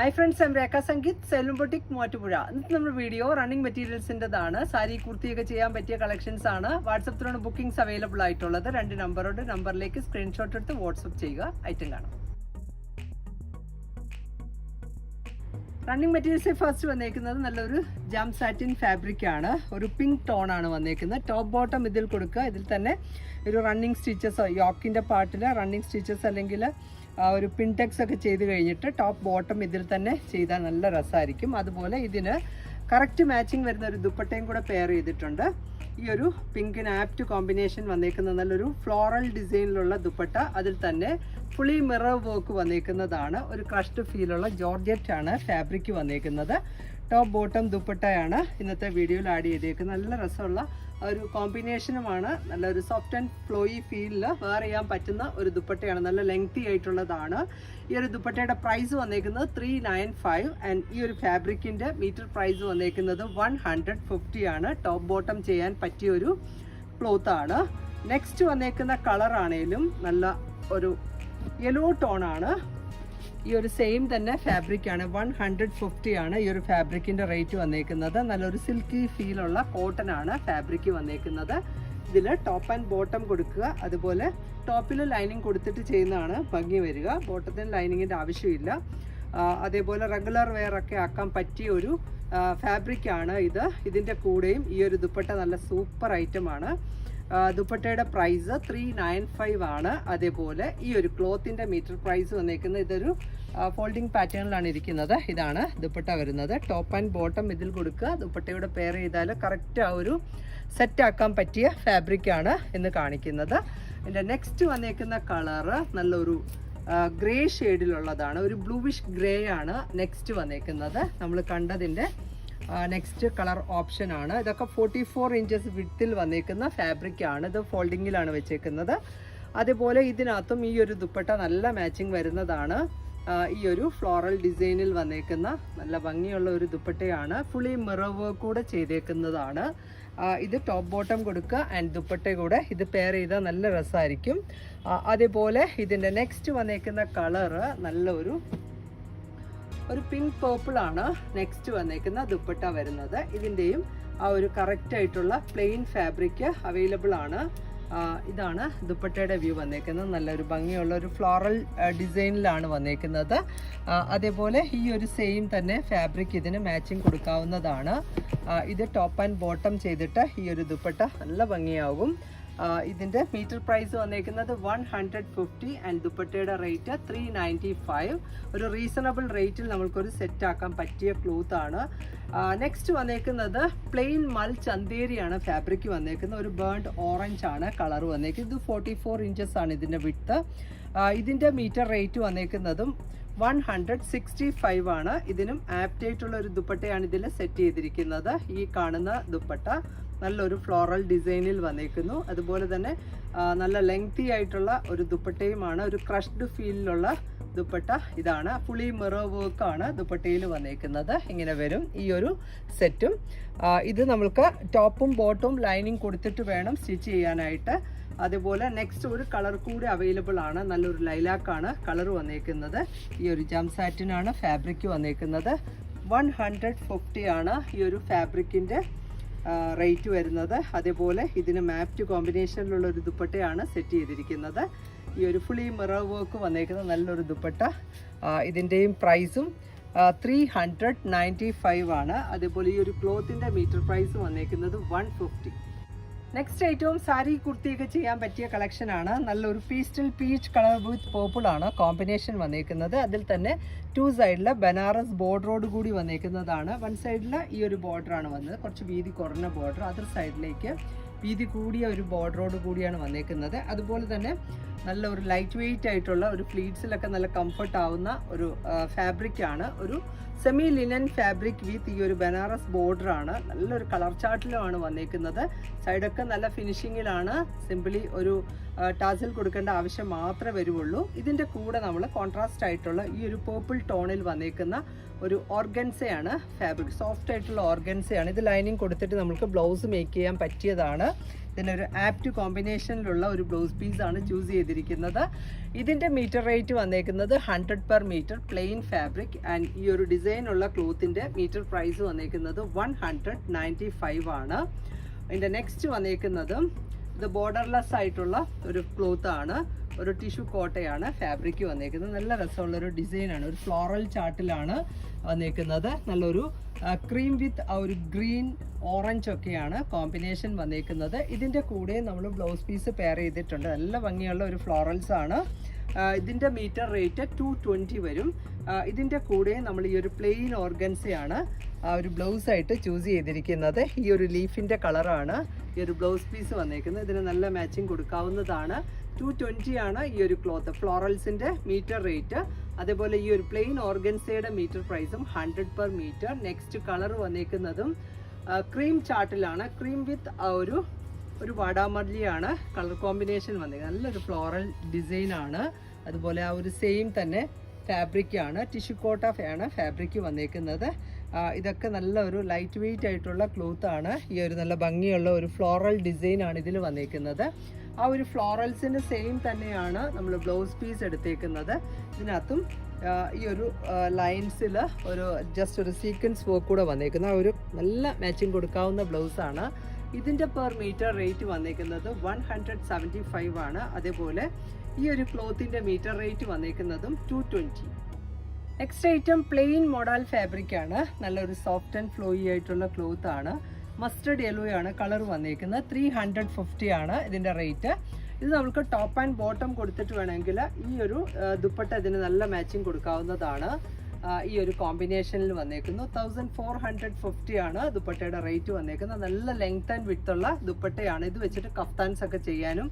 Hi friends M Rekha Sangeeth സെലും boutique ഇന്നത്തെ നമ്മുടെ video running മെറ്റീരിയൽസിന്റെതാണ് സാരി കുർത്തിയൊക്കെ ചെയ്യാൻ പറ്റിയ കളക്ഷൻസ് ആണ്. വാട്സപ്പിലാണ് ബുക്കിംഗ്സ് അവൈലബിൾ ആയിട്ടുള്ളത്. രണ്ട് നമ്പറുണ്ട് നമ്പറിലേക്ക് സ്ക്രീൻഷോട്ട് എടുത്ത് വാട്സപ്പ് ചെയ്യുക. ഐറ്റം കാണാം. റണ്ണിങ് മെറ്റീരിയൽസ് ഫസ്റ്റ് വന്നേക്കുന്നത് നല്ലൊരു ജാം സാറ്റിൻ ഫാബ്രിക് ആണ്. ഒരു പിങ്ക് ടോൺ ആണ് വന്നേക്കുന്നത്. ടോപ്പ് ബോട്ടം ഇതിൽ കൊടുക്കുക. ഇതിൽ തന്നെ ഒരു റണ്ണിങ് സ്റ്റിച്ചസ് യോക്കിന്റെ പാർട്ടിൽ റണ്ണിങ് സ്റ്റിച്ചസ് അല്ലെങ്കിൽ ആ ഒരു പിൻടെക്സ് ഒക്കെ ചെയ്ത് കഴിഞ്ഞിട്ട് ടോപ്പ് ബോട്ടം ഇതിൽ തന്നെ ചെയ്താൽ നല്ല രസമായിരിക്കും അതുപോലെ ഇതിന് കറക്റ്റ് മാച്ചിങ് വരുന്ന ഒരു ദുപ്പട്ടയും കൂടെ പെയർ ചെയ്തിട്ടുണ്ട്. ഈ ഒരു പിങ്കിന് ആപ്റ്റ് കോമ്പിനേഷൻ വന്നേക്കുന്ന നല്ലൊരു ഫ്ലോറൽ ഡിസൈനിലുള്ള ദുപ്പട്ട. അതിൽ തന്നെ ഫുളി മിറർ വർക്ക് വന്നേക്കുന്നതാണ്. ഒരു ക്രഷ്ഡ് ഫീലുള്ള ജോർജറ്റ് ആണ് ഫാബ്രിക് വന്നേക്കുന്നത്. ടോപ്പ് ബോട്ടം ദുപ്പട്ടയാണ് ഇന്നത്തെ വീഡിയോയിൽ ആഡ് ചെയ്തേക്കുന്നത്. നല്ല രസമുള്ള ഒരു കോമ്പിനേഷനുമാണ്. നല്ലൊരു സോഫ്റ്റ് ആൻഡ് ഫ്ലോയി ഫീലിൽ വെയർ ചെയ്യാൻ പറ്റുന്ന ഒരു ദുപ്പട്ടയാണ്. നല്ല ലെങ്തി ആയിട്ടുള്ളതാണ്. ഈ ഒരു ദുപ്പട്ടയുടെ പ്രൈസ് വന്നേക്കുന്നത് ത്രീ നയൻ ഫൈവ് ആൻഡ് ഈ ഒരു ഫാബ്രിക്കിന്റെ മീറ്റർ പ്രൈസ് വന്നേക്കുന്നത് വൺ ഹൺഡ്രഡ് ഫിഫ്റ്റി ആണ്. ടോപ്പ് ബോട്ടം ചെയ്യാൻ പറ്റിയ ഒരു ക്ലോത്ത് ആണ് നെക്സ്റ്റ് വന്നേക്കുന്ന കളറാണേലും നല്ല ഒരു യെല്ലോ ടോണാണ് ഈ ഒരു സെയിം തന്നെ ഫാബ്രിക് ആണ്. വൺ ഹൺഡ്രഡ് ഫിഫ്റ്റി ആണ് ഈ ഒരു ഫാബ്രിക്കിന്റെ റേറ്റ് വന്നേക്കുന്നത്. നല്ലൊരു സിൽക്കി ഫീലുള്ള കോട്ടൺ ആണ് ഫാബ്രിക് വന്നേക്കുന്നത്. ഇതിൽ ടോപ്പ് ആൻഡ് ബോട്ടം കൊടുക്കുക. അതുപോലെ ടോപ്പിൽ ലൈനിങ് കൊടുത്തിട്ട് ചെയ്യുന്നതാണ് ഭംഗി വരിക. ബോട്ടത്തിന് ലൈനിങ്ങിന്റെ ആവശ്യമില്ല. അതേപോലെ റെഗുലർ വെയർ ഒക്കെ ആക്കാൻ പറ്റിയ ഒരു ഫാബ്രിക് ആണ് ഇത്. ഇതിന്റെ കൂടെയും ഈ ഒരു ദുപ്പട്ട നല്ല സൂപ്പർ ഐറ്റം ആണ്. ആ, ദുപ്പട്ടയുടെ പ്രൈസ് ത്രീ നയൻ ഫൈവ് ആണ്. അതേപോലെ ഈ ഒരു ക്ലോത്തിന്റെ മീറ്റർ പ്രൈസ് വന്നേക്കുന്നത് ഇതൊരു ഫോൾഡിംഗ് പാറ്റേണിലാണ് ഇരിക്കുന്നത്. ഇതാണ് ദുപ്പട്ട വരുന്നത്. ടോപ്പ് ആൻഡ് ബോട്ടം ഇതിൽ കൊടുക്കുക. ദുപ്പട്ടയുടെ പെയർ ചെയ്താൽ കറക്റ്റ് ആ ഒരു സെറ്റ് ആക്കാൻ പറ്റിയ ഫാബ്രിക്കാണ് എന്ന് കാണിക്കുന്നത്. എന്റെ നെക്സ്റ്റ് വന്നേക്കുന്ന കളറ് നല്ലൊരു ഗ്രേ ഷെയ്ഡിലുള്ളതാണ് ഒരു ബ്ലൂവിഷ് ഗ്രേ ആണ് നെക്സ്റ്റ് വന്നേക്കുന്നത്. നമ്മൾ കണ്ടതിന്റെ നെക്സ്റ്റ് കളർ ഓപ്ഷൻ ആണ്. ഇതൊക്കെ ഫോർട്ടി ഫോർ ഇഞ്ചസ് വിത്തിൽ വന്നേക്കുന്ന ഫാബ്രിക് ആണ്. ഇത് ഫോൾഡിങ്ങിലാണ് വെച്ചേക്കുന്നത്. അതുപോലെ ഇതിനകത്തും ഈ ഒരു ദുപ്പട്ട നല്ല മാച്ചിങ് വരുന്നതാണ്. ഈ ഒരു ഫ്ലോറൽ ഡിസൈനിൽ വന്നേക്കുന്ന നല്ല ഭംഗിയുള്ള ഒരു ദുപ്പട്ടയാണ്. ഫുള്ളി മിറർ വർക്ക് കൂടെ ചെയ്തേക്കുന്നതാണ്. ഇത് ടോപ്പ് ബോട്ടം കൊടുക്കുക ആൻഡ് ദുപ്പട്ട കൂടെ ഇത് പെയർ ചെയ്താൽ നല്ല രസമായിരിക്കും. അതേപോലെ ഇതിന്റെ നെക്സ്റ്റ് വന്നേക്കുന്ന കളറ് നല്ലൊരു ഒരു പിങ്ക് പേർപ്പിൾ ആണ് നെക്സ്റ്റ് വന്നേക്കുന്ന ദുപ്പട്ട വരുന്നത്. ഇതിന്റെയും ആ ഒരു കറക്റ്റ് ആയിട്ടുള്ള പ്ലെയിൻ ഫാബ്രിക് അവൈലബിൾ ആണ്. ഇതാണ് ദുപ്പട്ടയുടെ വ്യൂ വന്നേക്കുന്നത്. നല്ലൊരു ഭംഗിയുള്ള ഒരു ഫ്ലോറൽ ഡിസൈനിലാണ് വന്നേക്കുന്നത്. അതേപോലെ ഈ ഒരു സെയിം തന്നെ ഫാബ്രിക് ഇതിന് മാച്ചിങ് കൊടുക്കാവുന്നതാണ്. ഇത് ടോപ്പ് ആൻഡ് ബോട്ടം ചെയ്തിട്ട് ഈ ഒരു ദുപ്പട്ട നല്ല ഭംഗിയാകും ആ, ഇതിന്റെ മീറ്റർ പ്രൈസ് വന്നേക്കുന്നത് വൺ ഹൺഡ്രഡ് ഫിഫ്റ്റി ആൻഡ് ദുപ്പട്ടയുടെ റേറ്റ് ത്രീ നയന്റി ഫൈവ് ഒരു റീസണബിൾ റേറ്റിൽ നമുക്കൊരു സെറ്റ് ആക്കാൻ പറ്റിയ ക്ലോത്ത് ആണ്. നെക്സ്റ്റ് വന്നേക്കുന്നത് പ്ലെയിൻ മൽ ചന്തേരിയാണ്. ഫാബ്രിക് വന്നേക്കുന്നത്. ഒരു ബേൺഡ് ഓറഞ്ച് ആണ്. കളർ വന്നേക്കുന്നത്. ഇത് ഫോർട്ടി ഫോർ ഇഞ്ചസ് ആണ് ഇതിന്റെ വിട്ട് ഇതിന്റെ മീറ്റർ റേറ്റ് വന്നേക്കുന്നതും വൺ ഹൺഡ്രഡ് സിക്സ്റ്റി ഫൈവ് ആണ്. ഇതിനും ആപ്റ്റായിട്ടുള്ള ഒരു ദുപ്പട്ടയാണ് ഇതിൽ സെറ്റ് ചെയ്തിരിക്കുന്നത്. ഈ കാണുന്ന ദുപ്പട്ട നല്ലൊരു ഫ്ലോറൽ ഡിസൈനിൽ വന്നേക്കുന്നു. അതുപോലെ തന്നെ നല്ല ലെങ്തി ആയിട്ടുള്ള ഒരു ദുപ്പട്ടയുമാണ് ഒരു ക്രഷ്ഡ് ഫീലിലുള്ള ദുപ്പട്ട ഇതാണ്. ഫുള്ളി മിറർ വർക്കാണ് ദുപ്പട്ടയിൽ വന്നേക്കുന്നത്. ഇങ്ങനെ വരും ഈ ഒരു സെറ്റും. ഇത് നമ്മൾക്ക് ടോപ്പും ബോട്ടും ലൈനിങ് കൊടുത്തിട്ട് വേണം സ്റ്റിച്ച് ചെയ്യാനായിട്ട്. അതുപോലെ നെക്സ്റ്റ് ഒരു കളർ കൂടി അവൈലബിൾ ആണ്. നല്ലൊരു ലൈലാക്കാണ് കളർ വന്നേക്കുന്നത്. ഈ ഒരു ജം സാറ്റിനാണ് ഫാബ്രിക് വന്നേക്കുന്നത്. വൺ ഹൺഡ്രഡ് ഫിഫ്റ്റി ആണ് ഈ ഒരു ഫാബ്രിക്കിന്റെ റേറ്റ് വരുന്നത്. അതേപോലെ ഇതിന് മാപ്റ്റ് കോമ്പിനേഷനിലുള്ള ഒരു ദുപ്പട്ടയാണ് സെറ്റ് ചെയ്തിരിക്കുന്നത്. ഈ ഒരു ഫുള്ളി മിറർ വർക്ക് വന്നേക്കുന്ന നല്ലൊരു ദുപ്പട്ട. ഇതിന്റെയും പ്രൈസും ത്രീ ഹൺഡ്രഡ് നയന്റി ഫൈവ് ആണ്. അതേപോലെ ഈ ഒരു ക്ലോത്തിന്റെ മീറ്റർ പ്രൈസ് വന്നേക്കുന്നത് വൺ ഫിഫ്റ്റി നെക്സ്റ്റ് ഏറ്റവും സാരി കുർത്തിയൊക്കെ ചെയ്യാൻ പറ്റിയ കളക്ഷൻ ആണ് നല്ലൊരു pastel peach colour with purple ആണ് കോമ്പിനേഷൻ വന്നേക്കുന്നത് അതിൽ തന്നെ ടു സൈഡിൽ ബനാറസ് ബോർഡറോട് കൂടി വന്നേക്കുന്നതാണ് വൺ സൈഡിൽ ഈ ഒരു ബോർഡർ ആണ് വന്നത് കുറച്ച് വീതി കുറഞ്ഞ ബോർഡർ അതർ സൈഡിലേക്ക് വീതി കൂടിയ ഒരു ബോർഡറോട് കൂടിയാണ് വന്നേക്കുന്നത് അതുപോലെ തന്നെ നല്ല ഒരു ലൈറ്റ് വെയിറ്റ് ആയിട്ടുള്ള ഒരു ഫ്ലീറ്റ്സിലൊക്കെ നല്ല കംഫർട്ട് ആവുന്ന ഒരു ഫാബ്രിക് ആണ്. ഒരു സെമി ലിനൻ ഫാബ്രിക് വിത്ത് ഈ ഒരു ബനാറസ് ബോർഡർ ആണ്. നല്ലൊരു കളർ ചാർട്ടിലുമാണ് വന്നേക്കുന്നത്. സൈഡൊക്കെ നല്ല ഫിനിഷിങ്ങിലാണ് സിമ്പിളി ഒരു ടാസിൽ കൊടുക്കേണ്ട ആവശ്യം മാത്രമേ വരുവുള്ളൂ. ഇതിന്റെ കൂടെ നമ്മൾ കോൺട്രാസ്റ്റ് ആയിട്ടുള്ള ഈ ഒരു പേർപ്പിൾ ടോണിൽ വന്നേക്കുന്ന ഒരു ഓർഗൻസയാണ് ഫാബ്രിക് സോഫ്റ്റ് ആയിട്ടുള്ള ഓർഗൻസയാണ് ഇത് ലൈനിങ് കൊടുത്തിട്ട് നമുക്ക് ബ്ലൗസ് മേക്ക് ചെയ്യാൻ പറ്റിയതാണ്. ഇതിനൊരു ആപ്റ്റ് കോമ്പിനേഷനിലുള്ള ഒരു ബ്ലൗസ് പീസ് ആണ് ചൂസ് ചെയ്തിരിക്കുന്നത്. ഇതിന്റെ മീറ്റർ റേറ്റ് വന്നേക്കുന്നത് hundred per metre plain fabric and ഈ ഒരു ഡിസൈൻ ഉള്ള ക്ലോത്തിന്റെ മീറ്റർ പ്രൈസ് വന്നേക്കുന്നത് വൺ ഹൺഡ്രഡ് നയന്റി ഫൈവ് ആണ്. ഇതിന്റെ നെക്സ്റ്റ് വന്നേക്കുന്നത് ഇത് ബോർഡർലെസ് ആയിട്ടുള്ള ഒരു ക്ലോത്താണ് ആണ്. ഒരു ടിഷ്യൂ കോട്ടയാണ് ഫാബ്രിക് വന്നേക്കുന്നത്. നല്ല രസമുള്ള ഒരു ഡിസൈനാണ്. ഒരു ഫ്ലോറൽ ചാർട്ടിലാണ് വന്നേക്കുന്നത്. നല്ലൊരു ക്രീം വിത്ത് ആ ഒരു ഗ്രീൻ ഓറഞ്ച് ഒക്കെയാണ് കോമ്പിനേഷൻ വന്നേക്കുന്നത്. ഇതിന്റെ കൂടെ നമ്മൾ ബ്ലൗസ് പീസ് പെയർ ചെയ്തിട്ടുണ്ട്. നല്ല ഭംഗിയുള്ള ഒരു ഫ്ലോറൽസ് ആണ് ഇതിന്റെ മീറ്റർ റേറ്റ് ടു ട്വന്റി വരും. ഇതിന്റെ കൂടെ നമ്മൾ ഈ ഒരു പ്ലെയിൻ ഓർഗൻസയാണ് ആ ഒരു ബ്ലൗസ് ആയിട്ട് ചൂസ് ചെയ്തിരിക്കുന്നത്. ഈ ഒരു ലീഫിന്റെ കളറാണ് ഈ ഒരു ബ്ലൗസ് പീസ് വന്നേക്കുന്നത്. ഇതിന് നല്ല മാച്ചിങ് കൊടുക്കാവുന്നതാണ്. ടു ട്വന്റി ആണ് ഈ ഒരു ക്ലോത്ത് ഫ്ലോറൽസിന്റെ മീറ്റർ റേറ്റ് അതേപോലെ ഈ ഒരു പ്ലെയിൻ ഓർഗൻസയുടെ മീറ്റർ പ്രൈസും hundred per metre next colour വന്നേക്കുന്നതും cream ചാർട്ടിലാണ് ക്രീം വിത്ത് ഒരു ഒരു വാടാമല്ലിയാണ് കളർ കോമ്പിനേഷൻ വന്നിരിക്കുന്നത് നല്ലൊരു ഫ്ലോറൽ ഡിസൈൻ ആണ്. അതുപോലെ ആ ഒരു സെയിം തന്നെ ഫാബ്രിക് ആണ്. ടിഷ്യൂ കോട്ട ആണ് ഫാബ്രിക് വന്നേക്കുന്നത്. ഇതൊക്കെ നല്ല ഒരു ലൈറ്റ് വെയിറ്റ് ആയിട്ടുള്ള ക്ലോത്ത് ആണ്. ഈ ഒരു നല്ല ഭംഗിയുള്ള ഒരു ഫ്ലോറൽ ഡിസൈൻ ആണ് ഇതിൽ വന്നേക്കുന്നത്. ആ ഒരു ഫ്ലോറൽസിന്റെ സെയിം തന്നെയാണ് നമ്മൾ ബ്ലൗസ് പീസ് എടുത്തേക്കുന്നത്. ഇതിനകത്തും ഈ ഒരു ലൈൻസിൽ ഒരു ജസ്റ്റ് ഒരു സീക്വൻസ് വർക്ക് കൂടെ വന്നേക്കുന്ന ഒരു നല്ല മാച്ചിങ് കൊടുക്കാവുന്ന ബ്ലൗസാണ് ഇതിന്റെ പെർ മീറ്റർ റേറ്റ് വന്നേക്കുന്നത് വൺ ഹൺഡ്രഡ് സെവന്റി ഫൈവ് ആണ്. അതേപോലെ ഈ ഒരു ക്ലോത്തിന്റെ metre rate വന്നേക്കുന്നതും two twenty next item plain model fabric ആണ്. നല്ലൊരു സോഫ്റ്റ് ആൻഡ് ഫ്ലോയി ആയിട്ടുള്ള ക്ലോത്ത് ആണ്. മസ്റ്റർഡ് യെല്ലോ ആണ് കളർ വന്നേക്കുന്നത്. ത്രീ ഹൺഡ്രഡ് ഫിഫ്റ്റി ആണ് ഇതിന്റെ റേറ്റ് ഇത് നമുക്ക് ടോപ്പ് ആൻഡ് ബോട്ടം കൊടുത്തിട്ട് വേണമെങ്കിൽ ഈ ഒരു ദുപ്പട്ട ഇതിന് നല്ല മാച്ചിങ് കൊടുക്കാവുന്നതാണ്. ഈ ഒരു കോമ്പിനേഷനിൽ വന്നേക്കുന്നു. തൗസൻഡ് ഫോർ ഹൺഡ്രഡ് ഫിഫ്റ്റി ആണ് ദുപ്പട്ടയുടെ റേറ്റ് വന്നേക്കുന്നത്. നല്ല ലെങ്ത് ആൻഡ് വിത്ത് ഉള്ള ദുപ്പട്ടയാണ്. ഇത് വെച്ചിട്ട് കഫ്താൻസ് ഒക്കെ ചെയ്യാനും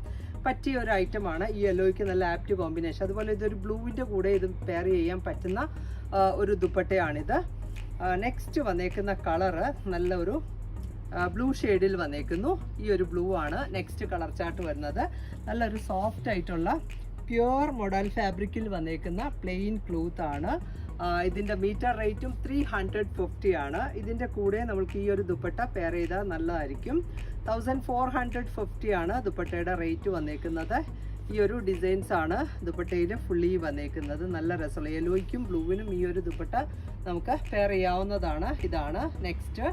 പറ്റിയ ഒരു ഐറ്റമാണ് ഈ യെല്ലോയ്ക്ക് നല്ല ആപ്റ്റ് കോമ്പിനേഷൻ അതുപോലെ ഇതൊരു ബ്ലൂവിന്റെ കൂടെ ഇത് പെയർ ചെയ്യാൻ പറ്റുന്ന ഒരു ദുപ്പട്ടയാണിത്. നെക്സ്റ്റ് വന്നേക്കുന്ന കളറ് നല്ല ഒരു ബ്ലൂ ഷെയ്ഡിൽ വന്നേക്കുന്നു. ഈ ഒരു ബ്ലൂ ആണ് നെക്സ്റ്റ് കളർ ചാർട്ട് വരുന്നത്. നല്ലൊരു സോഫ്റ്റ് ആയിട്ടുള്ള പ്യുവർ മൊഡൽ ഫാബ്രിക്കിൽ വന്നേക്കുന്ന പ്ലെയിൻ ക്ലൂത്ത് ആണ്. ആ, ഇതിന്റെ മീറ്റർ റേറ്റും ത്രീ ഹൺഡ്രഡ് ഫിഫ്റ്റി ആണ്. ഇതിന്റെ കൂടെ നമുക്ക് ഈ ഒരു ദുപ്പട്ട പെയർ ചെയ്താൽ നല്ലതായിരിക്കും. തൗസൻഡ് ഫോർ ഹൺഡ്രഡ് ഫിഫ്റ്റി ആണ് ദുപ്പട്ടയുടെ റേറ്റ് വന്നേക്കുന്നത്. ഈ ഒരു ഡിസൈൻസ് ആണ് ദുപ്പട്ടയിൽ ഫുള്ളി വന്നേക്കുന്നത്. നല്ല രസമുള്ള യെല്ലോയ്ക്കും ബ്ലൂവിനും ഈ ഒരു ദുപ്പട്ട നമുക്ക് പെയർ ചെയ്യാവുന്നതാണ്. ഇതാണ് നെക്സ്റ്റ്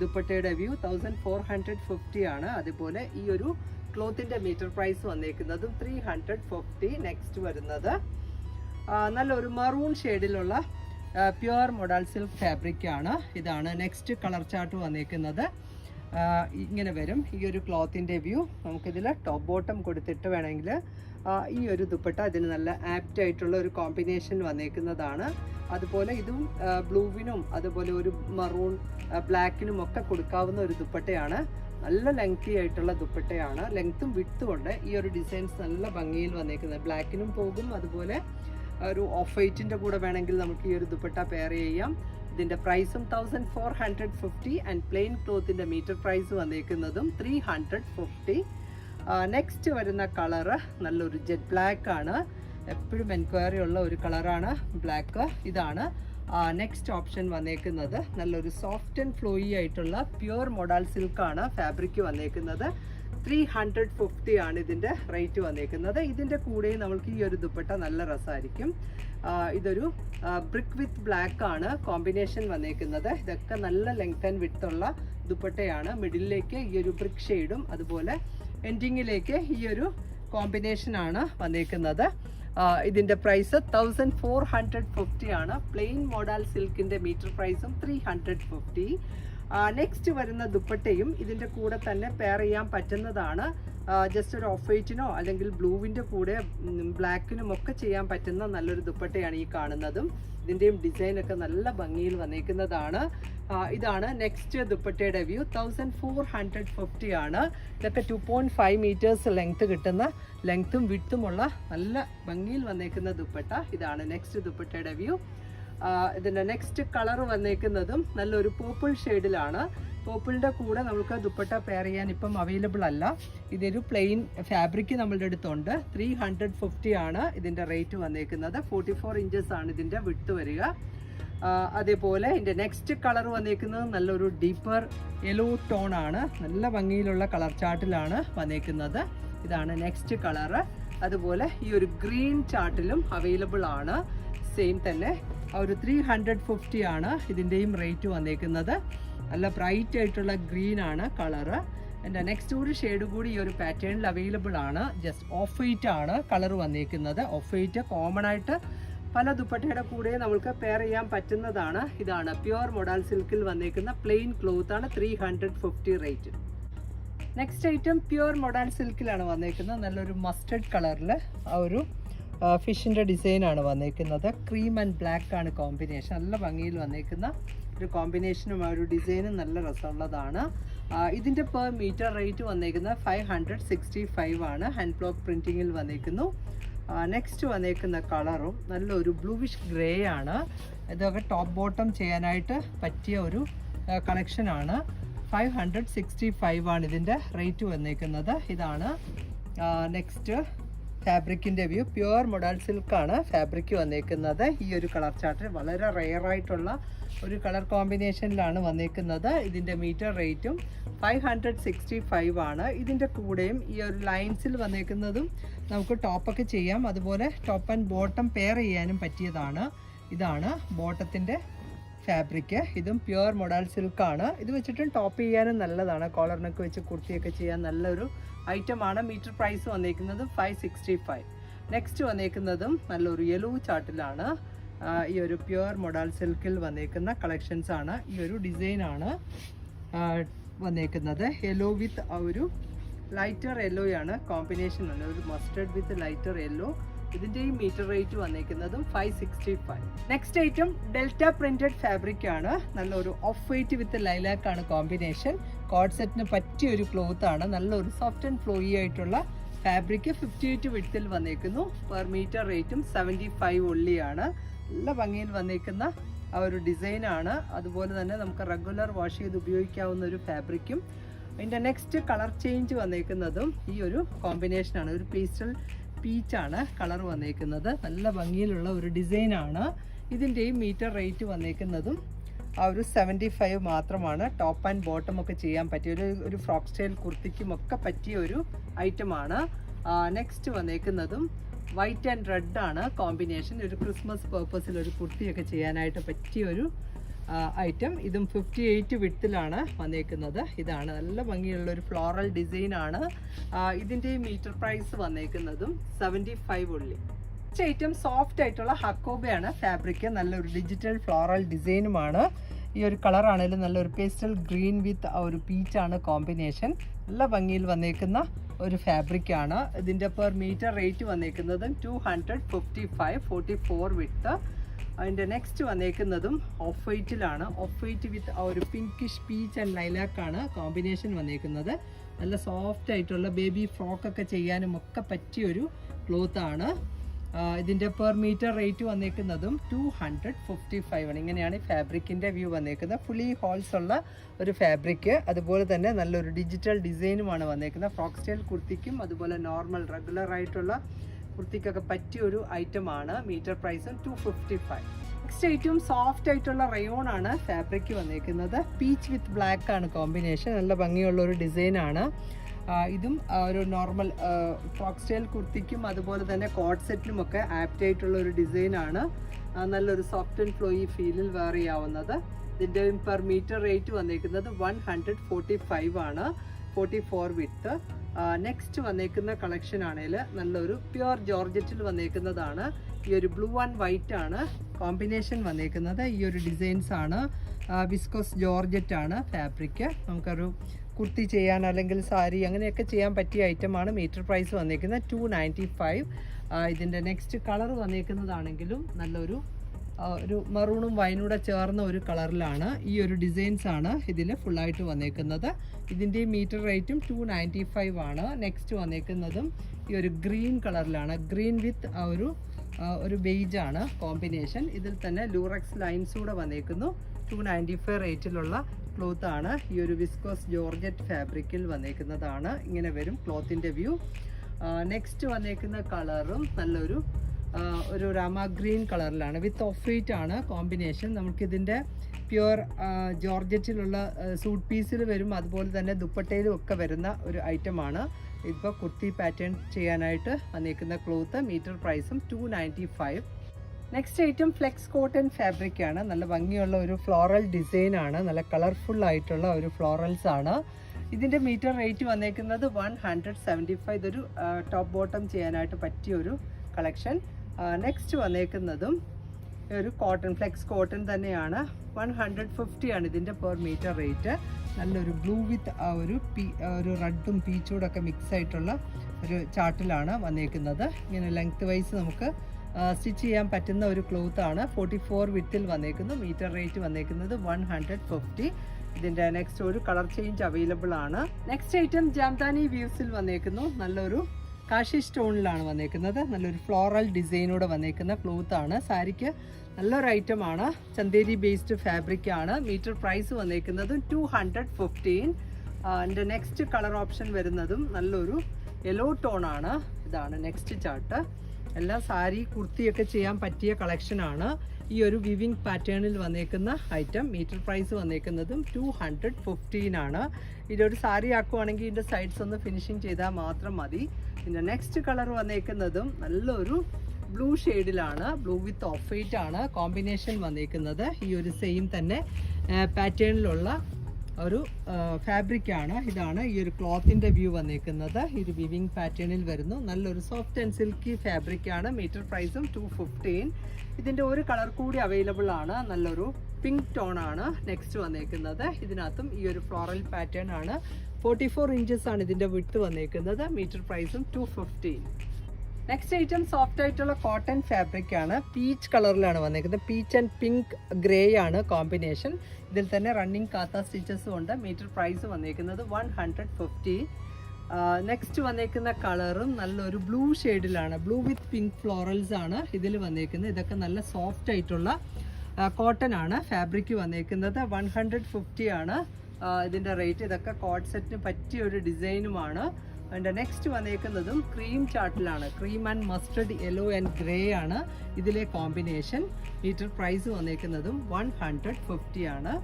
ദുപ്പട്ടയുടെ view thousand four hundred fifty ആണ്. അതുപോലെ ഈ ഒരു ക്ലോത്തിന്റെ മീറ്റർ പ്രൈസ് വന്നേക്കുന്നതും ത്രീ ഹൺഡ്രഡ് ഫിഫ്റ്റി നെക്സ്റ്റ് വരുന്നത്. നല്ലൊരു മറൂൺ ഷെയ്ഡിലുള്ള പ്യുവർ മൊഡൽ സിൽക്ക് ഫാബ്രിക് ആണ്. ഇതാണ് നെക്സ്റ്റ് കളർ ചാർട്ട് വന്നേക്കുന്നത്. ഇങ്ങനെ വരും. ഈ ഒരു ക്ലോത്തിന്റെ വ്യൂ നമുക്കിതിൽ ടോപ്പ് ബോട്ടം കൊടുത്തിട്ട് വേണമെങ്കിൽ ഈ ഒരു ദുപ്പട്ട ഇതിന് നല്ല ആപ്റ്റ് ആയിട്ടുള്ള ഒരു കോമ്പിനേഷൻ വന്നേക്കുന്നതാണ്. അതുപോലെ ഇതും ബ്ലൂവിനും അതുപോലെ ഒരു മറൂൺ ബ്ലാക്കിനും ഒക്കെ കൊടുക്കാവുന്ന ഒരു ദുപ്പട്ടയാണ്. നല്ല ലെങ്തി ആയിട്ടുള്ള ദുപ്പട്ടയാണ്. ലെങ്ത്തും വിട്ടും ഉണ്ട്. ഈ ഒരു ഡിസൈൻസ് നല്ല ഭംഗിയിൽ വന്നേക്കുന്നത്. ബ്ലാക്കിനും പോകും. അതുപോലെ ഒരു ഓഫ് വൈറ്റിന്റെ കൂടെ വേണമെങ്കിൽ നമുക്ക് ഈ ഒരു ദുപ്പട്ട പെയർ ചെയ്യാം. ഇതിന്റെ പ്രൈസും thousand four hundred fifty and plain ക്ലോത്തിന്റെ metre price വന്നേക്കുന്നതും ത്രീ ഹൺഡ്രഡ് ഫിഫ്റ്റി നെക്സ്റ്റ് വരുന്ന കളറ് നല്ലൊരു ജെറ്റ് ബ്ലാക്ക് ആണ്. എപ്പോഴും എൻക്വയറി ഉള്ള ഒരു കളറാണ് ബ്ലാക്ക് ഇതാണ്. നെക്സ്റ്റ് ഓപ്ഷൻ വന്നേക്കുന്നത് നല്ലൊരു സോഫ്റ്റ് ആൻഡ് ഫ്ലോയി ആയിട്ടുള്ള പ്യുവർ മൊഡാൽ സിൽക്കാണ് ഫാബ്രിക് വന്നേക്കുന്നത്. ത്രീ ഹൺഡ്രഡ് ഫിഫ്റ്റി ആണ് ഇതിന്റെ റേറ്റ് വന്നേക്കുന്നത്. ഇതിന്റെ കൂടെ നമ്മൾക്ക് ഈ ഒരു ദുപ്പട്ട നല്ല രസമായിരിക്കും ഇതൊരു ബ്രിക്ക് വിത്ത് ബ്ലാക്ക് ആണ് കോമ്പിനേഷൻ വന്നേക്കുന്നത്. ഇതൊക്കെ നല്ല ലെങ്ത് ആൻഡ് വിത്ത് ഉള്ള ദുപ്പട്ടയാണ്. മിഡിലേക്ക് ഈ ഒരു ബ്രിക്ക് ഷെയ്ഡും അതുപോലെ എൻഡിങ്ങിലേക്ക് ഈ ഒരു കോമ്പിനേഷനാണ് വന്നേക്കുന്നത്. ഇതിന്റെ price thousand four hundred fifty ആണ്. പ്ലെയിൻ മോഡൽ സിൽക്കിന്റെ മീറ്റർ പ്രൈസും ത്രീ ഹൺഡ്രഡ് ഫിഫ്റ്റി നെക്സ്റ്റ് വരുന്ന ദുപ്പട്ടയും ഇതിന്റെ കൂടെ തന്നെ പെയർ ചെയ്യാൻ പറ്റുന്നതാണ്. ജസ്റ്റ് ഒരു ഓഫ് വൈറ്റിനോ അല്ലെങ്കിൽ ബ്ലൂവിന്റെ കൂടെ ബ്ലാക്കിനും ഒക്കെ ചെയ്യാൻ പറ്റുന്ന നല്ലൊരു ദുപ്പട്ടയാണ് ഈ കാണുന്നതും. ഇതിന്റെയും ഡിസൈൻ ഒക്കെ നല്ല ഭംഗിയിൽ വന്നേക്കുന്നതാണ്. ഇതാണ് നെക്സ്റ്റ് ദുപ്പട്ടയുടെ view thousand four hundred fifty ആണ്. ഇതൊക്കെ two point five metres length കിട്ടുന്ന ലെങ്ത്തും വിട്ടുമുള്ള നല്ല ഭംഗിയിൽ വന്നേക്കുന്ന ദുപ്പട്ട. ഇതാണ് നെക്സ്റ്റ് ദുപ്പട്ടയുടെ വ്യൂ ഇതിന്റെ നെക്സ്റ്റ് കളർ വന്നേക്കുന്നതും നല്ലൊരു പേർപ്പിൾ ഷെയ്ഡിലാണ് പേർപ്പിളിന്റെ കൂടെ നമുക്ക് ദുപ്പട്ട പെയർ ചെയ്യാൻ ഇപ്പം അവൈലബിൾ അല്ല. ഇതൊരു പ്ലെയിൻ ഫാബ്രിക് നമ്മളുടെ അടുത്തുണ്ട്. ത്രീ ഹൺഡ്രഡ് ഫിഫ്റ്റി ആണ് ഇതിന്റെ റേറ്റ് വന്നേക്കുന്നത്. ഫോർട്ടി ഫോർ ഇഞ്ചസ് ആണ് ഇതിന്റെ വിട്ട് വരിക. അതേപോലെ ഇതിന്റെ നെക്സ്റ്റ് കളർ വന്നേക്കുന്നത് നല്ലൊരു ഡീപ്പർ യെല്ലോ ടോൺ ആണ്. നല്ല ഭംഗിയിലുള്ള കളർ ചാർട്ടിലാണ് വന്നേക്കുന്നത്. ഇതാണ് നെക്സ്റ്റ് കളറ് അതുപോലെ ഈ ഒരു ഗ്രീൻ ചാർട്ടിലും അവൈലബിൾ ആണ്. സെയിം തന്നെ. ഒരു ത്രീ ഹൺഡ്രഡ് ഫിഫ്റ്റി ആണ് ഇതിന്റെയും റേറ്റ് വന്നേക്കുന്നത്. നല്ല ബ്രൈറ്റ് ആയിട്ടുള്ള ഗ്രീൻ ആണ് കളറ് എന്റെ നെക്സ്റ്റ് ഒരു ഷെയ്ഡ് കൂടി ഈ ഒരു പാറ്റേണിൽ അവൈലബിൾ ആണ്. ജസ്റ്റ് ഓഫ് വൈറ്റ് ആണ് കളർ വന്നേക്കുന്നത്. ഓഫ് വൈറ്റ് കോമൺ ആയിട്ട് പല ദുപ്പട്ടയുടെ കൂടെ നമുക്ക് പെയർ ചെയ്യാൻ പറ്റുന്നതാണ്. ഇതാണ് പ്യുവർ മൊഡാൽ സിൽക്കിൽ വന്നേക്കുന്ന പ്ലെയിൻ ക്ലോത്ത് ആണ് three hundred fifty rate next item pure modal സിൽക്കിലാണ് വന്നേക്കുന്നത്. നല്ലൊരു മസ്റ്റർഡ് കളറിൽ ആ ഒരു ഫിഷിന്റെ ഡിസൈനാണ് വന്നേക്കുന്നത്. ക്രീം ആൻഡ് ബ്ലാക്ക് ആണ് കോമ്പിനേഷൻ നല്ല ഭംഗിയിൽ വന്നേക്കുന്ന ഒരു കോമ്പിനേഷനും ആ ഒരു ഡിസൈനും നല്ല രസമുള്ളതാണ്. ഇതിന്റെ പെർ മീറ്റർ റേറ്റ് വന്നേക്കുന്നത് ഫൈവ് ഹൺഡ്രഡ് സിക്സ്റ്റി ഫൈവ് ആണ് ഹാൻഡ് ബ്ലോക്ക് പ്രിന്റിങ്ങിൽ വന്നേക്കുന്നു. നെക്സ്റ്റ് വന്നേക്കുന്ന കളറും നല്ലൊരു ബ്ലൂവിഷ് ഗ്രേ ആണ്. ഇതൊക്കെ ടോപ്പ് ബോട്ടം ചെയ്യാനായിട്ട് പറ്റിയ ഒരു കളക്ഷനാണ് ഫൈവ് ഹൺഡ്രഡ് സിക്സ്റ്റി ഫൈവ് ആണ് ഇതിന്റെ റേറ്റ് വന്നേക്കുന്നത്. ഇതാണ് നെക്സ്റ്റ് ഫാബ്രിക്കിന്റെ വ്യൂ. പ്യുവർ മൊഡാൽ സിൽക്കാണ് ഫാബ്രിക് വന്നേക്കുന്നത്. ഈ ഒരു കളർ ചാർട്ട് വളരെ റെയർ ആയിട്ടുള്ള ഒരു കളർ കോമ്പിനേഷനിലാണ് വന്നേക്കുന്നത്. ഇതിന്റെ മീറ്റർ റേറ്റും ഫൈവ് ഹൺഡ്രഡ് സിക്സ്റ്റി ഫൈവ് ആണ്. ഇതിന്റെ കൂടെയും ഈ ഒരു ലൈൻസിൽ വന്നേക്കുന്നതും നമുക്ക് ടോപ്പൊക്കെ ചെയ്യാം. അതുപോലെ ടോപ്പ് ആൻഡ് ബോട്ടം പെയർ ചെയ്യാനും പറ്റിയതാണ്. ഇതാണ് ബോട്ടത്തിന്റെ ഫാബ്രിക് ഇതും പ്യുവർ മൊഡാൽ സിൽക്കാണ് ഇത് വെച്ചിട്ടും ടോപ്പ് ചെയ്യാനും നല്ലതാണ്. കോളറിനൊക്കെ വെച്ച് കുർത്തിയൊക്കെ ചെയ്യാൻ നല്ലൊരു ഐറ്റമാണ് മീറ്റർ പ്രൈസ് വന്നേക്കുന്നത് ഫൈവ് സിക്സ്റ്റി ഫൈവ് നെക്സ്റ്റ് വന്നേക്കുന്നതും നല്ലൊരു യെലോ ചാർട്ടിലാണ് ഈ ഒരു പ്യുവർ മൊഡാൽ സിൽക്കിൽ വന്നേക്കുന്ന കളക്ഷൻസ് ആണ്. ഈ ഒരു ഡിസൈനാണ് വന്നേക്കുന്നത്. യെല്ലോ വിത്ത് ഒരു ലൈറ്റർ യെല്ലോയാണ് കോമ്പിനേഷൻ ആണ്. ഒരു മസ്റ്റേഡ് വിത്ത് ലൈറ്റർ യെല്ലോ ഇതിന്റെയും metre rate വന്നേക്കുന്നതും five sixty five next item delta printed fabric ആണ്. നല്ലൊരു ഓഫ് വൈറ്റ് വിത്ത് ലൈലാക്ക് ആണ് കോമ്പിനേഷൻ കോഡ് സെറ്റിന് പറ്റിയ ഒരു ക്ലോത്ത് ആണ്. നല്ലൊരു സോഫ്റ്റ് ആൻഡ് ഫ്ലോയി ആയിട്ടുള്ള ഫാബ്രിക് ഫിഫ്റ്റി എയ്റ്റ് വിഡ്ത്തിൽ വന്നേക്കുന്നു. പെർ മീറ്റർ റേറ്റും സെവന്റി ഫൈവ് ഉള്ളിയാണ്. നല്ല ഭംഗിയിൽ വന്നേക്കുന്ന ആ ഒരു ഡിസൈനാണ് അതുപോലെ തന്നെ നമുക്ക് റെഗുലർ വാഷ് ചെയ്ത് ഉപയോഗിക്കാവുന്ന ഒരു ഫാബ്രിക്കും അതിന്റെ നെക്സ്റ്റ് കളർ ചേഞ്ച് വന്നേക്കുന്നതും ഈ ഒരു കോമ്പിനേഷനാണ് ഒരു പീസ്റ്റൽ പീച്ചാണ് കളർ വന്നേക്കുന്നത്. നല്ല ഭംഗിയിലുള്ള ഒരു ഡിസൈനാണ്. ഇതിന്റെയും മീറ്റർ റേറ്റ് വന്നേക്കുന്നതും ആ ഒരു സെവന്റി ഫൈവ് മാത്രമാണ്. ടോപ്പ് ആൻഡ് ബോട്ടം ഒക്കെ ചെയ്യാൻ പറ്റിയ ഒരു ഒരു ഫ്രോക്ക് സ്റ്റൈൽ കുർത്തിക്കും ഒക്കെ പറ്റിയ ഒരു ഐറ്റമാണ് നെക്സ്റ്റ് വന്നേക്കുന്നതും വൈറ്റ് ആൻഡ് റെഡ് ആണ്. കോമ്പിനേഷൻ ഒരു ക്രിസ്മസ് പേർപ്പസിൽ ഒരു കുർത്തിയൊക്കെ ചെയ്യാനായിട്ട് പറ്റിയ ഒരു ഐറ്റം ഇതും ഫിഫ്റ്റി എയ്റ്റ് വിട്ടിലാണ് വന്നേക്കുന്നത്. ഇതാണ് നല്ല ഭംഗിയുള്ള ഒരു ഫ്ലോറൽ ഡിസൈൻ ആണ് ഇതിന്റെ മീറ്റർ പ്രൈസ് വന്നേക്കുന്നതും സെവന്റി ഫൈവ് ഉള്ളി. ഫസ്റ്റ് ഐറ്റം സോഫ്റ്റ് ആയിട്ടുള്ള ഹക്കോബയാണ്. ഫാബ്രിക് നല്ലൊരു ഡിജിറ്റൽ ഫ്ലോറൽ ഡിസൈനുമാണ് ഈ ഒരു കളർ ആണെങ്കിലും നല്ലൊരു പേസ്റ്റൽ ഗ്രീൻ വിത്ത് ഒരു പീച്ചാണ് കോമ്പിനേഷൻ നല്ല ഭംഗിയിൽ വന്നേക്കുന്ന ഒരു ഫാബ്രിക് ആണ്. ഇതിന്റെ per metre rate വന്നേക്കുന്നതും two hundred fifty five forty four with അതിന്റെ നെക്സ്റ്റ് വന്നേക്കുന്നതും ഓഫ് വൈറ്റിലാണ് ഓഫ് വൈറ്റ് വിത്ത് ആ ഒരു പിങ്കിഷ് പീച്ച് ആൻഡ് ലൈലാക്ക് ആണ് കോമ്പിനേഷൻ വന്നേക്കുന്നത്. നല്ല സോഫ്റ്റ് ആയിട്ടുള്ള ബേബി ഫ്രോക്കൊക്കെ ചെയ്യാനും ഒക്കെ പറ്റിയൊരു ക്ലോത്ത് ആണ്. ആ, ഇതിന്റെ പെർ മീറ്റർ റേറ്റ് വന്നേക്കുന്നതും ടു ഹൺഡ്രഡ് ഫിഫ്റ്റി ഫൈവ് ആണ്. ഇങ്ങനെയാണ് ഈ ഫാബ്രിക്കിന്റെ വ്യൂ വന്നേക്കുന്നത്. ഫുള്ളി ഹോൾസ് ഉള്ള ഒരു ഫാബ്രിക് അതുപോലെ തന്നെ നല്ലൊരു ഡിജിറ്റൽ ഡിസൈനുമാണ് വന്നേക്കുന്നത്. ഫ്രോക്ക് സ്റ്റൈൽ കുർത്തിക്കും അതുപോലെ നോർമൽ റെഗുലർ ആയിട്ടുള്ള കുർത്തിക്കൊക്കെ പറ്റിയ ഒരു ഐറ്റം ആണ് metre price two fifty five next item soft ആയിട്ടുള്ള റയോൺ ആണ് ഫാബ്രിക് വന്നിരിക്കുന്നത് പീച്ച് വിത്ത് ബ്ലാക്ക് ആണ് കോമ്പിനേഷൻ നല്ല ഭംഗിയുള്ള ഒരു ഡിസൈൻ ആണ് ഇതും ഒരു നോർമൽ ഫ്രോക്ക് സ്റ്റൈൽ കുർത്തിക്കും അതുപോലെ തന്നെ കോഡ് സെറ്റിലും ഒക്കെ ആപ്റ്റ് ആയിട്ടുള്ള ഒരു ഡിസൈനാണ് നല്ലൊരു സോഫ്റ്റ് ആൻഡ് ഫ്ലോയി ഫീലിൽ വെയർ ചെയ്യാവുന്നത് ഇതിന്റെ പെർ മീറ്റർ റേറ്റ് വന്നിരിക്കുന്നത് വൺ ഹൺഡ്രഡ് ഫോർട്ടി ഫൈവ് ആണ്. ഫോർട്ടി ഫോർ വിത്ത് നെക്സ്റ്റ് വന്നേക്കുന്ന കളക്ഷൻ ആണെങ്കിൽ നല്ലൊരു പ്യുവർ ജോർജറ്റിൽ വന്നേക്കുന്നതാണ്. ഈ ഒരു ബ്ലൂ ആൻഡ് വൈറ്റ് ആണ് കോമ്പിനേഷൻ വന്നേക്കുന്നത്. ഈ ഒരു ഡിസൈൻസ് ആണ്. വിസ്കോസ് ജോർജറ്റ് ആണ് ഫാബ്രിക് നമുക്കൊരു കുർത്തി ചെയ്യാൻ അല്ലെങ്കിൽ സാരി അങ്ങനെയൊക്കെ ചെയ്യാൻ പറ്റിയ ഐറ്റമാണ് മീറ്റർ പ്രൈസ് വന്നേക്കുന്നത് ടു നയന്റി ഫൈവ് ഇതിന്റെ നെക്സ്റ്റ് കളർ വന്നേക്കുന്നതാണെങ്കിലും നല്ലൊരു ഒരു മറൂണും വൈനൂടെ ചേർന്ന ഒരു കളറിലാണ് ഈ ഒരു ഡിസൈൻസ് ആണ് ഇതിൽ ഫുള്ളായിട്ട് വന്നേക്കുന്നത്. ഇതിന്റെ മീറ്റർ റേറ്റും ടു നയന്റി ഫൈവ് ആണ്. നെക്സ്റ്റ് വന്നേക്കുന്നതും ഈ ഒരു ഗ്രീൻ കളറിലാണ്. ഗ്രീൻ വിത്ത് ആ ഒരു ഒരു ബേജ് ആണ് കോമ്പിനേഷൻ ഇതിൽ തന്നെ ലൂറക്സ് ലൈൻസ് കൂടെ വന്നേക്കുന്നു. ടു നയന്റി ഫൈവ് റേറ്റിലുള്ള ക്ലോത്ത് ആണ്. ഈ ഒരു വിസ്കോസ് ജോർജറ്റ് ഫാബ്രിക്കിൽ വന്നേക്കുന്നതാണ്. ഇങ്ങനെ വരും ക്ലോത്തിന്റെ വ്യൂ നെക്സ്റ്റ് വന്നേക്കുന്ന കളറും നല്ലൊരു ഒരു രാമ ഗ്രീൻ കളറിലാണ്. വിത്ത് ഓഫ് വൈറ്റ് ആണ് കോമ്പിനേഷൻ. നമുക്കിതിന്റെ പ്യുവർ ജോർജറ്റിലുള്ള സൂട്ട് പീസിൽ വരും. അതുപോലെ തന്നെ ദുപ്പട്ടയിലും ഒക്കെ വരുന്ന ഒരു ഐറ്റമാണ് ഇപ്പോൾ കുർത്തി പാറ്റേൺ ചെയ്യാനായിട്ട് വന്നിരിക്കുന്ന ക്ലോത്ത്. മീറ്റർ പ്രൈസും two ninety five next item flex cotton fabric ആണ്. നല്ല ഭംഗിയുള്ള ഒരു ഫ്ലോറൽ ഡിസൈൻ ആണ്. നല്ല കളർഫുൾ ആയിട്ടുള്ള ഒരു ഫ്ലോറൽസ് ആണ്. ഇതിന്റെ മീറ്റർ റേറ്റ് വന്നേക്കുന്നത് വൺ ഹൺഡ്രഡ് സെവന്റി ഫൈവ് ഇതൊരു ടോപ്പ് ബോട്ടം ചെയ്യാനായിട്ട് പറ്റിയ ഒരു കളക്ഷൻ. നെക്സ്റ്റ് വന്നേക്കുന്നതും ഒരു കോട്ടൺ ഫ്ലെക്സ് കോട്ടൺ തന്നെയാണ്. വൺ ഹൺഡ്രഡ് ഫിഫ്റ്റി ആണ് ഇതിന്റെ പെർ മീറ്റർ റേറ്റ് നല്ലൊരു ബ്ലൂ വിത്ത് ആ ഒരു പീ ഒരു റെഡും പീച്ചൂടെ ഒക്കെ മിക്സ് ആയിട്ടുള്ള ഒരു ചാർട്ടിലാണ് വന്നേക്കുന്നത്. ഇങ്ങനെ ലെങ്ത് വൈസ് നമുക്ക് സ്റ്റിച്ച് ചെയ്യാൻ പറ്റുന്ന ഒരു ക്ലോത്ത് ആണ്. ഫോർട്ടി ഫോർ വിത്തിൽ വന്നേക്കുന്നു. മീറ്റർ റേറ്റ് വന്നേക്കുന്നത് വൺ ഹൺഡ്രഡ് ഫിഫ്റ്റി ഇതിന്റെ നെക്സ്റ്റ് ഒരു കളർ ചേഞ്ച് അവൈലബിൾ ആണ്. നെക്സ്റ്റ് ഐറ്റം ജാംതാനി വ്യൂസിൽ വന്നേക്കുന്നു. നല്ലൊരു കാശി സ്റ്റോണിലാണ് വന്നേക്കുന്നത്. നല്ലൊരു ഫ്ലോറൽ ഡിസൈനോടെ വന്നേക്കുന്ന ആണ്. സാരിക്ക് നല്ലൊരു ഐറ്റം ആണ്. ചന്തേരി ബേസ്ഡ് ഫാബ്രിക് ആണ്. മീറ്റർ പ്രൈസ് വന്നേക്കുന്നത് ടു ഹൺഡ്രഡ് ഫിഫ്റ്റീൻ എന്റെ നെക്സ്റ്റ് കളർ ഓപ്ഷൻ വരുന്നതും നല്ലൊരു യെല്ലോ ടോൺ ആണ്. ഇതാണ് നെക്സ്റ്റ് ചാർട്ട് എല്ലാം സാരി കുർത്തിയൊക്കെ ചെയ്യാൻ പറ്റിയ കളക്ഷൻ ആണ്. ഈ ഒരു വിവിങ് പാറ്റേണിൽ വന്നേക്കുന്ന ഐറ്റം മീറ്റർ പ്രൈസ് വന്നേക്കുന്നതും ടു ഹൺഡ്രഡ് ഫിഫ്റ്റീൻ ആണ്. ഇതൊരു സാരി ആക്കുവാണെങ്കിൽ ഇതിന്റെ സൈഡ്സ് ഒന്ന് ഫിനിഷിങ് ചെയ്താൽ മാത്രം മതി. പിന്നെ നെക്സ്റ്റ് കളർ വന്നേക്കുന്നതും നല്ലൊരു ബ്ലൂ ഷെയ്ഡിലാണ് ബ്ലൂ വിത്ത് ഓഫ് വൈറ്റ് ആണ് കോമ്പിനേഷൻ വന്നേക്കുന്നത്. ഈ ഒരു സെയിം തന്നെ പാറ്റേണിലുള്ള ഒരു ഫാബ്രിക് ആണ്. ഇതാണ് ഈ ഒരു ക്ലോത്തിന്റെ വ്യൂ വന്നേക്കുന്നത്. ഇത് വിവിങ് പാറ്റേണിൽ വരുന്നു. നല്ലൊരു സോഫ്റ്റ് ആൻഡ് സിൽക്കി ഫാബ്രിക് ആണ്. മീറ്റർ പ്രൈസും ടു ഫിഫ്റ്റീൻ ഇതിന്റെ ഒരു കളർ കൂടി അവൈലബിൾ ആണ്. നല്ലൊരു പിങ്ക് ടോൺ ആണ് നെക്സ്റ്റ് വന്നേക്കുന്നത്. ഇതിനകത്തും ഈ ഒരു ഫ്ലോറൽ പാറ്റേൺ ആണ്. ഫോർട്ടി ഫോർ ഇഞ്ചസ് ആണ് ഇതിന്റെ വിട്ട് വന്നേക്കുന്നത്. മീറ്റർ പ്രൈസും two fifteen next item soft ആയിട്ടുള്ള കോട്ടൺ ഫാബ്രിക് ആണ്. പീച്ച് കളറിലാണ് വന്നേക്കുന്നത്. പീച്ച് ആൻഡ് പിങ്ക് ഗ്രേ ആണ് കോമ്പിനേഷൻ ഇതിൽ തന്നെ റണ്ണിങ് കാത്ത സ്റ്റിച്ചസും ഉണ്ട്. മീറ്റർ പ്രൈസ് വന്നേക്കുന്നത് വൺ ഹൺഡ്രഡ് ഫിഫ്റ്റി നെക്സ്റ്റ് വന്നേക്കുന്ന കളറും നല്ലൊരു ബ്ലൂ ഷെയ്ഡിലാണ് ബ്ലൂ വിത്ത് പിങ്ക് ഫ്ലോറൽസ് ആണ് ഇതിൽ വന്നേക്കുന്നത്. ഇതൊക്കെ നല്ല സോഫ്റ്റ് ആയിട്ടുള്ള കോട്ടൺ ആണ്. ഫാബ്രിക് വന്നേക്കുന്നത് വൺ ഹൺഡ്രഡ് ഫിഫ്റ്റി ആണ്. ആ, ഇതിന്റെ റേറ്റ് ഇതൊക്കെ കോഡ് സെറ്റിന് പറ്റിയ ഒരു ഡിസൈനുമാണ് അതിന്റെ നെക്സ്റ്റ് വന്നേക്കുന്നതും cream ചാർട്ടിലാണ് cream and mustard yellow and grey ആണ് ഇതിലെ കോമ്പിനേഷൻ മീറ്റർ പ്രൈസ് വന്നേക്കുന്നതും വൺ ഹൺഡ്രഡ് ഫിഫ്റ്റി ആണ്.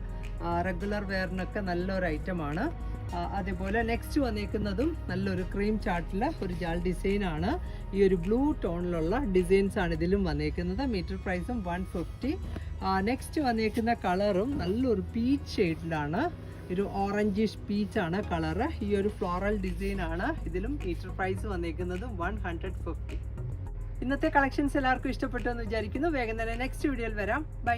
റെഗുലർ വെയറിനൊക്കെ നല്ലൊരു ഐറ്റമാണ് അതേപോലെ നെക്സ്റ്റ് വന്നേക്കുന്നതും നല്ലൊരു ക്രീം ചാർട്ടിൽ ഒരു ജാൾ ഡിസൈനാണ് ഈ ഒരു ബ്ലൂ ടോണിലുള്ള ഡിസൈൻസ് ആണ് ഇതിലും വന്നേക്കുന്നത്. മീറ്റർ പ്രൈസും വൺ ഫിഫ്റ്റി നെക്സ്റ്റ് വന്നേക്കുന്ന കളറും നല്ലൊരു പീച്ച് ഷെയ്ഡിലാണ് ഒരു ഓറഞ്ചിഷ് ആണ് കളറ് ഈ ഒരു ഫ്ലോറൽ ഡിസൈൻ ആണ് ഇതിലും മീറ്റർ പ്രൈസ് വന്നേക്കുന്നത് വൺ ഹൺഡ്രഡ് ഫിഫ്റ്റി ഇന്നത്തെ കളക്ഷൻസ് എല്ലാവർക്കും ഇഷ്ടപ്പെട്ടു എന്ന് വിചാരിക്കുന്നു. വേഗം തന്നെ നെക്സ്റ്റ് വീഡിയോയിൽ വരാം. ബൈ